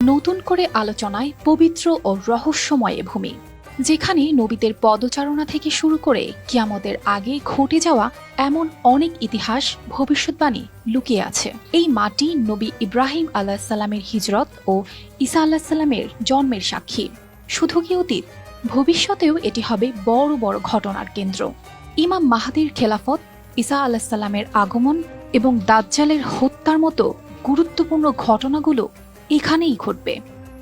নতুন করে আলোচনায় পবিত্র ও রহস্যময় ভূমি, যেখানে নবীদের পদচারণা থেকে শুরু করে কিয়ামতের আগে ঘটে যাওয়া এমন অনেক ইতিহাস ভবিষ্যৎবাণী লুকিয়ে আছে। এই মাটি নবী ইব্রাহিম আল্লাহ সাল্লামের হিজরত ও ঈসা আল্লাহ সাল্লামের জন্মের সাক্ষী। শুধু কি অতীত? ভবিষ্যতেও এটি হবে বড় বড় ঘটনার কেন্দ্র। ইমাম মাহাদির খেলাফত, ঈসা আল্লাহ সাল্লামের আগমন এবং দাজ্জালের হত্যার মতো গুরুত্বপূর্ণ ঘটনাগুলো এখানেই ঘটবে।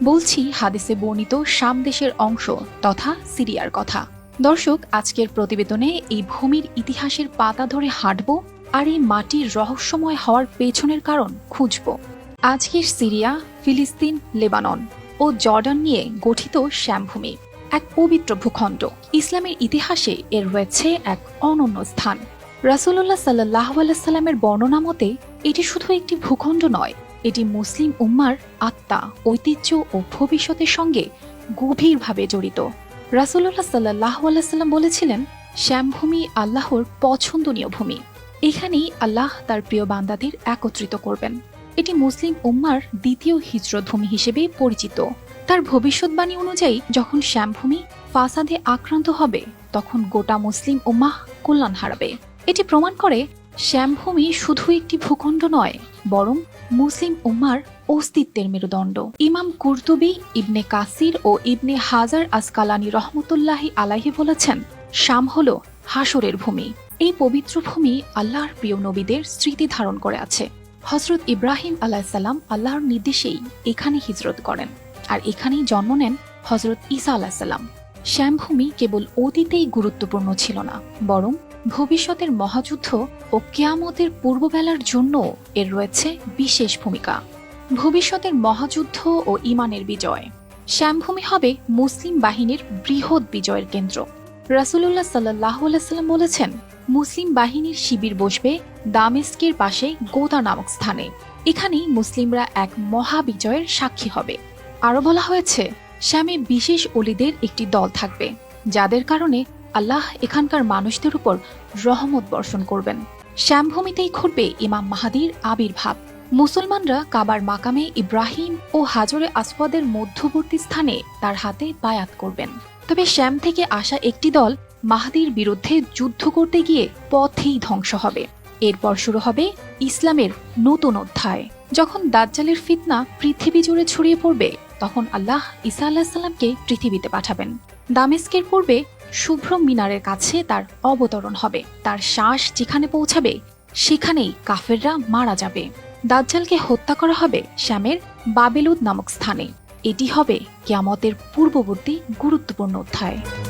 বলছি, হাদিসে বর্ণিত শাম দেশের অংশ তথা সিরিয়ার কথা। দর্শক, আজকের প্রতিবেদনে এই ভূমির ইতিহাসের পাতা ধরে হাঁটব আর এই মাটির রহস্যময় হওয়ার পেছনের কারণ খুঁজব। আজকের সিরিয়া, ফিলিস্তিন, লেবানন ও জর্ডান নিয়ে গঠিত শ্যামভূমি, এক পবিত্র ভূখণ্ড। ইসলামের ইতিহাসে এর রয়েছে এক অনন্য স্থান। রাসুল্লাহ সাল্লাহ সাল্লামের বর্ণনা মতে, এটি শুধু একটি ভূখণ্ড নয় এটি মুসলিম উম্মার আত্মা, ঐতিহ্য ও ভবিষ্যতের সঙ্গে গভীরভাবে জড়িত। রাসুল্লাহ সাল্লাহ সাল্লাম বলেছিলেন, শ্যামভূমি আল্লাহর পছন্দনীয় ভূমি। এখানেই আল্লাহ তার প্রিয় বান্দাদের একত্রিত করবেন। এটি মুসলিম উম্মার দ্বিতীয় হিজরত ভূমি হিসেবে পরিচিত। তার ভবিষ্যৎবাণী অনুযায়ী, যখন শ্যামভূমি ফাসাদে আক্রান্ত হবে, তখন গোটা মুসলিম উম্মাহ কল্যাণ হারাবে। এটি প্রমাণ করে শ্যামভূমি শুধু একটি ভূখণ্ড নয়, বরং মুসলিম উম্মার অস্তিত্বের মেরুদণ্ড। ইমাম কুর্তুবি, ইবনে কাসির ও ইবনে হাজার আসকালানি রহমতুল্লাহি আলাহি বলেছেন, শাম হল হাসরের ভূমি। এই পবিত্র ভূমি আল্লাহর প্রিয় নবীদের স্মৃতি ধারণ করে আছে। হজরত ইব্রাহিম আলাহিসাল্লাম আল্লাহর নির্দেশেই এখানে হিজরত করেন, আর এখানেই জন্ম নেন হজরত ঈসা আলাহিসাল্লাম শ্যামভূমি কেবল অতীতেই গুরুত্বপূর্ণ ছিল না, বরং ভবিষ্যতের মহাযুদ্ধ ও কেয়ামতের পূর্ববেলার জন্য এর রয়েছে বিশেষ ভূমিকা। ভবিষ্যতের মহাযুদ্ধ ও ইমানের বিজয়। শ্যামভূমি হবে মুসলিম বাহিনীর বৃহৎ বিজয়ের কেন্দ্র। রাসুল্লাহ সাল্লাহ সাল্লাম বলেছেন, মুসলিম বাহিনীর শিবির বসবে দামেস্কের পাশে গোদা নামক স্থানে। এখানেই মুসলিমরা এক মহাবিজয়ের সাক্ষী হবে। আরও বলা হয়েছে, শ্যামে বিশেষ অলিদের একটি দল থাকবে, যাদের কারণে আল্লাহ এখানকার মানুষদের উপর রহমত বর্ষণ করবেন। শ্যামভূমিতেই ঘটবে ইমাম মাহাদির আবির্ভাব। মুসলমানরা কাবার মাকামে ইব্রাহিম ও হাজরে আসওয়াদের মধ্যবর্তী স্থানে তার হাতে বায়াত করবেন। তবে শ্যাম থেকে আসা একটি দল মাহাদির বিরুদ্ধে যুদ্ধ করতে গিয়ে পথেই ধ্বংস হবে। এরপর শুরু হবে ইসলামের নতুন অধ্যায়। যখন দাজ্জালের ফিতনা পৃথিবী জুড়ে ছড়িয়ে পড়বে, তখন আল্লাহ ঈসা আল্লাহ সাল্লামকে পৃথিবীতে পাঠাবেন। দামেস্কের পূর্বে শুভ্র মিনারের কাছে তার অবতরণ হবে। তার শ্বাস যেখানে পৌঁছাবে, সেখানেই কাফেররা মারা যাবে। দাজ্জালকে হত্যা করা হবে শ্যামের বাবেলুদ নামক স্থানে। এটি হবে কেয়ামতের পূর্ববর্তী গুরুত্বপূর্ণ অধ্যায়।